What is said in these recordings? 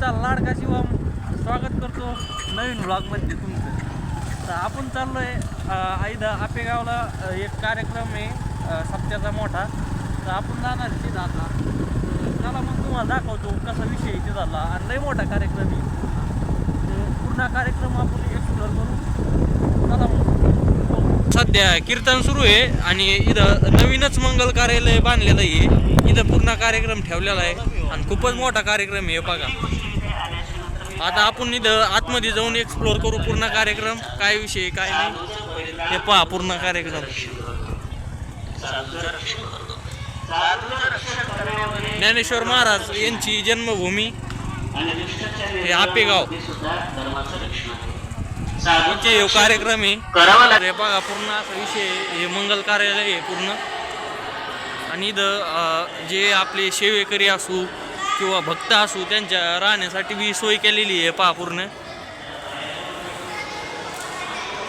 तुमचा लाडका शिवम स्वागत करतो नवीन ब्लॉगमध्ये तुमचं. तर आपण चाललो आहे आईदा आपेगावला एक कार्यक्रम आहे सप्त्याचा मोठा. तर आपण जाणार आहे आता. त्याला मग तुम्हाला दाखवतो कसा विषय इथे झाला आणि लय मोठा कार्यक्रम आहे. पूर्ण कार्यक्रम आपण एक्सप्लोर करू. चला मग. सध्या कीर्तन सुरू आहे आणि इथं नवीनच मंगल कार्यालय बांधलेलं आहे. इथं पूर्ण कार्यक्रम ठेवलेला आहे. आणि खूपच मोठा कार्यक्रम आहे हे बघा. आता आपण इथं आतमध्ये जाऊन एक्सप्लोर करू पूर्ण कार्यक्रम. काय विषय काय नाही. हे पहा पूर्ण कार्यक्रम. ज्ञानेश्वर महाराज यांची जन्मभूमी हे आपेगाव. यांचे हे कार्यक्रम आहे हे बघा पूर्ण असा विषय हे मंगल कार्यालय आहे पूर्ण. आणि इथं जे आपले शेवेकरी असू किंवा भक्त असू त्यांच्या राहण्यासाठी बी सोय केलेली आहे पहा पूर्ण.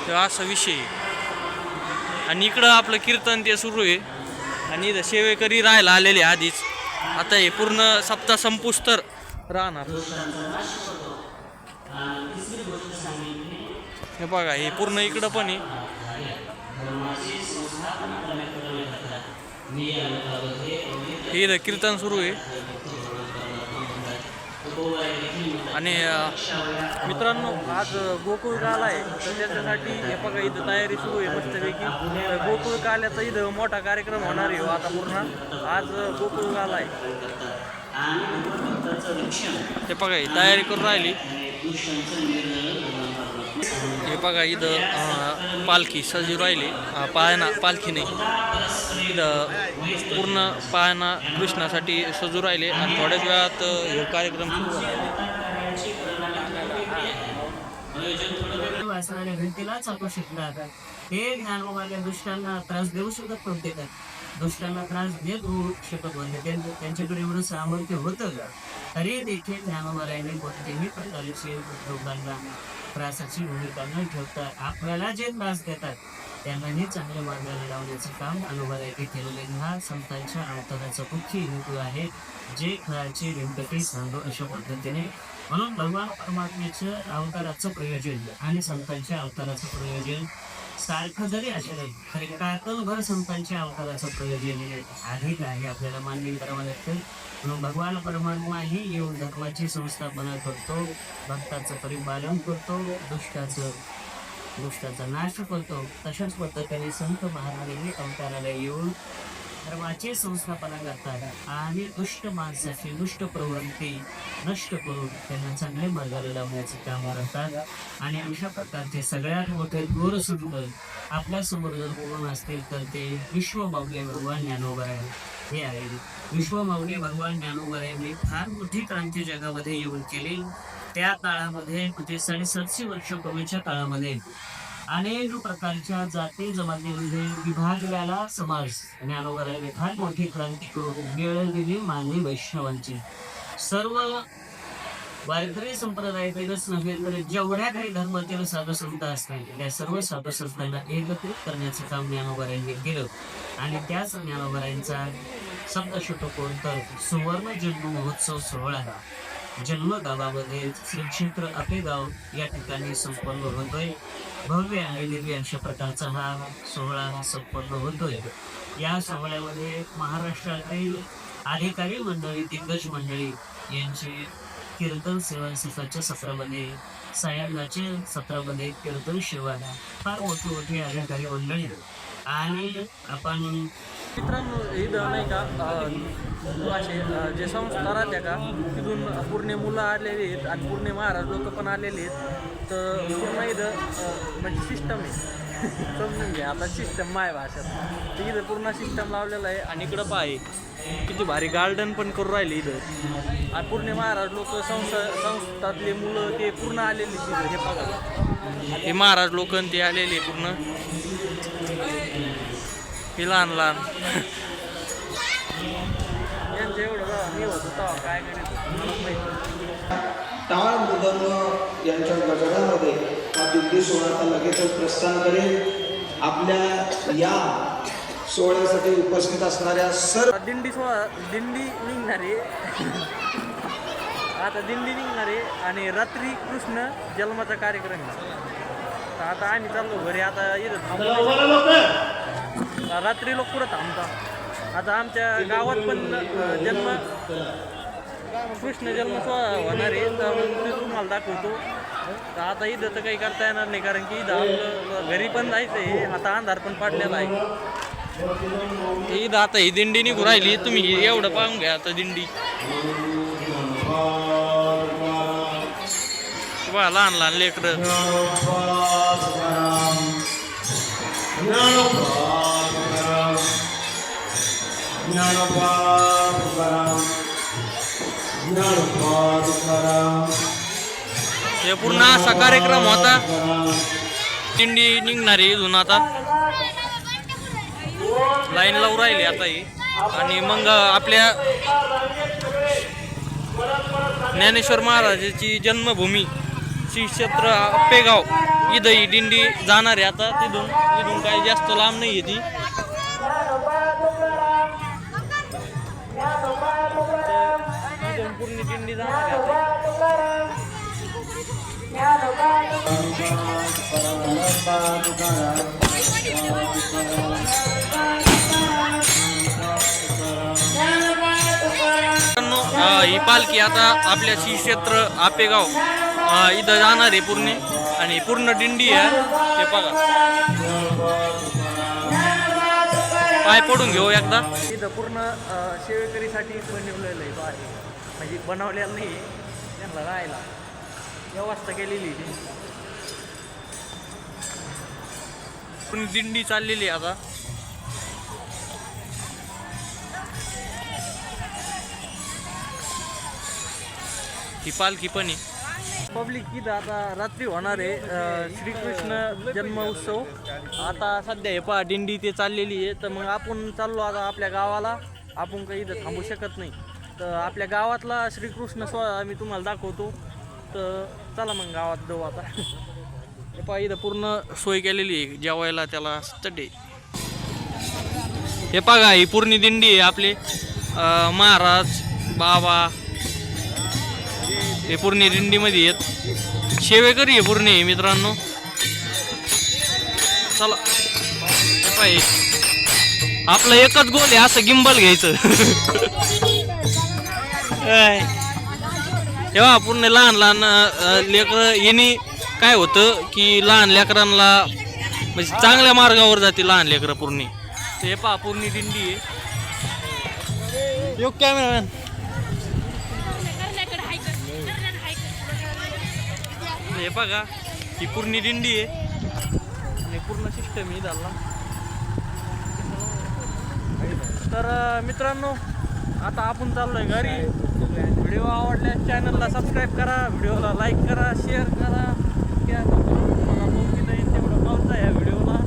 तर असा विषय आहे. आणि इकडं आपलं कीर्तन ते सुरू आहे. आणि इथं सेवेकरी राहायला आलेले आधीच. आता हे पूर्ण सप्ताह संपुस्तर राहणार. हे बघा हे पूर्ण इकडं पण आहे. हे इथं कीर्तन सुरू आहे. आणि मित्रांनो आज गोकुळ काल आहे. तर त्याच्यासाठी हे बघा इथं तयारी सुरू आहे मस्तपैकी. तर गोकुळ काल्याचा इथं मोठा कार्यक्रम होणार आहे हो आता पूर्ण. आज गोकुळ काल आहे. हे बघा तयारी करून राहिली. हे बघा इथं पालखी सजीव राहिली. पाळणा पालखी नाही. इथं पूर्ण पाळणा कृष्णासाठी सजू राहिले आणि थोड्याच वेळात हे कार्यक्रम सुरू झाला. वाचणाऱ्या व्यक्तीलाच आकर्षित हे ज्ञानोबाल्या दुष्टांना त्रास देऊ शकत नव्हते का? दुष्टांना त्रास देत होऊ शकत होते त्यां- त्यांच्याकडे एवढं सामर्थ्य होतं का? तरी देखील ज्ञानोबारायांनी कोणत्याही प्रकारचे लोकांना त्रासाची भूमिका न ठेवता आपल्याला जे त्रास देतात त्यांनाही चांगल्या मार्गाला लावण्याचं काम अनुभारायांनी केलेलं हा संतांच्या अवताराचा मुख्य हेतू आहे जे खराचे व्यंकटी सांगतो अशा पद्धतीने. म्हणून भगवान परमात्म्याचं अवताराचं प्रयोजन आणि संतांच्या अवताराचं प्रयोजन सारखं जरी असेल तरी काकलभर संतांच्या अवताराचं प्रयोजन अधिक आहे आपल्याला मान्य करावं लागतं? म्हणून भगवान परमात्माही येऊन धर्माची संस्थापना करतो भक्ताचं परिपालन करतो दुष्टाचं दुष्टाचा नाश करतो. तशाच पद्धतीने संत महाराजांनी अवताराला येऊन धर्माचे संस्थापना करतात. आणि दुष्ट माणसाची दुष्ट प्रवृत्ती नष्ट करून त्यांना चांगले मार्गाला लावण्याचे काम करतात. आणि अशा प्रकारचे सगळ्यात मोठे दूर सुंदर आपल्यासमोर जर कोण असतील तर ते विश्व विश्वमाऊली भगवान ज्ञानोबा आहे हे आहे विश्व माऊली भगवान ज्ञानोबा यांनी फार मोठी क्रांती जगामध्ये येऊन केली. त्या काळामध्ये म्हणजे साडेसातशे वर्ष कमीच्या काळामध्ये अनेक प्रकारच्या जाती जमातीमध्ये विभागलेला समाज ज्ञानोबराने फार मोठी क्रांती करून मिळवलेली मानवी वैष्णवांची. सर्व वारकरी संप्रदायातीलच नव्हे तर जेवढ्या काही धर्मातील साधुसंत असतात त्या सर्व साधुसंतांना एकत्रित करण्याचं काम ज्ञानोबरायांनी केलं. आणि त्याच ज्ञानोबरायांचा सप्तशतकोण तर सुवर्ण जन्म महोत्सव सोहळा जन्म गावामध्ये श्री क्षेत्र अपेगाव या ठिकाणी संपन्न होतोय. भव्य आणि दिव्य अशा प्रकारचा हा सोहळा संपन्न होतोय. या सोहळ्यामध्ये महाराष्ट्रातील अधिकारी मंडळी दिग्गज मंडळी यांची कीर्तन सेवा सत्राच्या सत्रामध्ये सायंकाळच्या सत्रामध्ये कीर्तन सेवा फार मोठी मोठी अधिकारी मंडळी आणि आपण मित्रांनो इथं नाही का? असे जे संस्था राहत्या का तिथून पूर्ण मुलं आलेली आहेत आणि पूर्ण महाराज लोक पण आलेले आहेत. तर पूर्ण इथं म्हणजे सिस्टम आहे. समजून घ्या आता सिस्टम माय भाषेत. तर इथं पूर्ण सिस्टम लावलेलं आहे आणि इकडं पाय किती भारी गार्डन पण करून राहिले इथं. आणि पूर्ण महाराज लोक संस्था संस्थातले मुलं ते पूर्ण आलेले तिथं हे बघा हे महाराज लोक ते आलेले पूर्ण. हे लहान लहान. यांचं एवढं मी होतो तेव्हा काय करीत माहिती टाळ मृदंग यांच्या गजरामध्ये हा दिंडी सोहळा लगेचच प्रस्थान करेल. आपल्या या सोहळ्यासाठी उपस्थित असणाऱ्या सर्व दिंडी सोहळा दिंडी निघणारी. आता दिंडी निघणार आहे आणि रात्री कृष्ण जन्माचा कार्यक्रम आता आम्ही चाललो घरी आता इथं थांबलो रात्री लोक पुढं थांबतात आता आमच्या गावात पण जन्म कृष्ण जन्म होणार आहे तर ते तुम्हाला दाखवतो. तर आता इथं तर काही करता येणार नाही कारण की इथं आपलं घरी पण जायचं आहे आता अंधार पण पाडलेला आहे. इथं आता ही दिंडी निघू राहिली तुम्ही एवढं पाहून घ्या आता दिंडी. बघा लहान लहान लेकरं. हे पूर्ण असा कार्यक्रम होता. दिंडी निघणारी इथून आता. लाईन लावून राहिली आता ही. आणि मग आपल्या ज्ञानेश्वर महाराजाची जन्मभूमी श्री क्षेत्र आपेगाव इथं ही दिंडी जाणार आहे आता. तिथून इथून काही जास्त लांब नाही आहे ती. तर इथून पूर्ण दिंडी जाणार आहे. आता मित्रांनो, अं, ही पालखी आता आपल्या श्री क्षेत्र आपेगाव अं, इथं जाणार आहे पूर्ण. आणि पूर्ण दिंडी आहे. ते बघा. पाय पडून घेऊ एकदा. इथं पूर्ण शेवेकरीसाठी बनवलेलं आहे आहे म्हणजे बनवलेलं नाही. त्यांना राहायला. व्यवस्था केलेली. पूर्ण दिंडी चाललेली आहे आता. ही पालखी पण आहे. पब्लिक इथं आता रात्री होणार आहे. श्रीकृष्ण जन्म उत्सव आता सध्या हे पहा दिंडी ते चाललेली आहे. तर मग आपण चाललो आता आपल्या गावाला. आपण काही इथं थांबू शकत नाही. तर आपल्या गावातला श्रीकृष्ण सोहळा मी तुम्हाला दाखवतो. तर चला मग गावात जाऊ आता. हे पहा इथं पूर्ण सोय केलेली आहे. जेवायला त्याला चटे हे बघा ही पूर्ण दिंडी आहे आपली. महाराज बाबा हे पूर्ण दिंडीमध्ये येत शेवेकरी आहे पूर्ण मित्रांनो. चला. हे पाय आपलं एकच गोल आहे असं गिंबल घ्यायचं. तेव्हा पूर्ण लहान लहान लेकर यांनी काय होतं की लहान लेकरांना म्हणजे चांगल्या मार्गावर जाते लहान लेकरं पूर्ण. हे पहा पूर्ण दिंडी आहे. योग कॅमेरामॅन. हे बघा ही पूर्ण दिंडी आहे. आणि पूर्ण सिस्टम ही झाला. तर मित्रांनो आता आपण चाललोय घरी. व्हिडिओ आवडल्यास चॅनलला सबस्क्राईब करा व्हिडिओला लाईक करा शेअर करा. मला मोठी नाही तेवढं पावसा ह्या व्हिडिओला.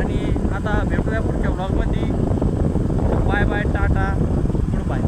आणि आता भेटूया पुढच्या ब्लॉगमध्ये bye bye tata. Good bye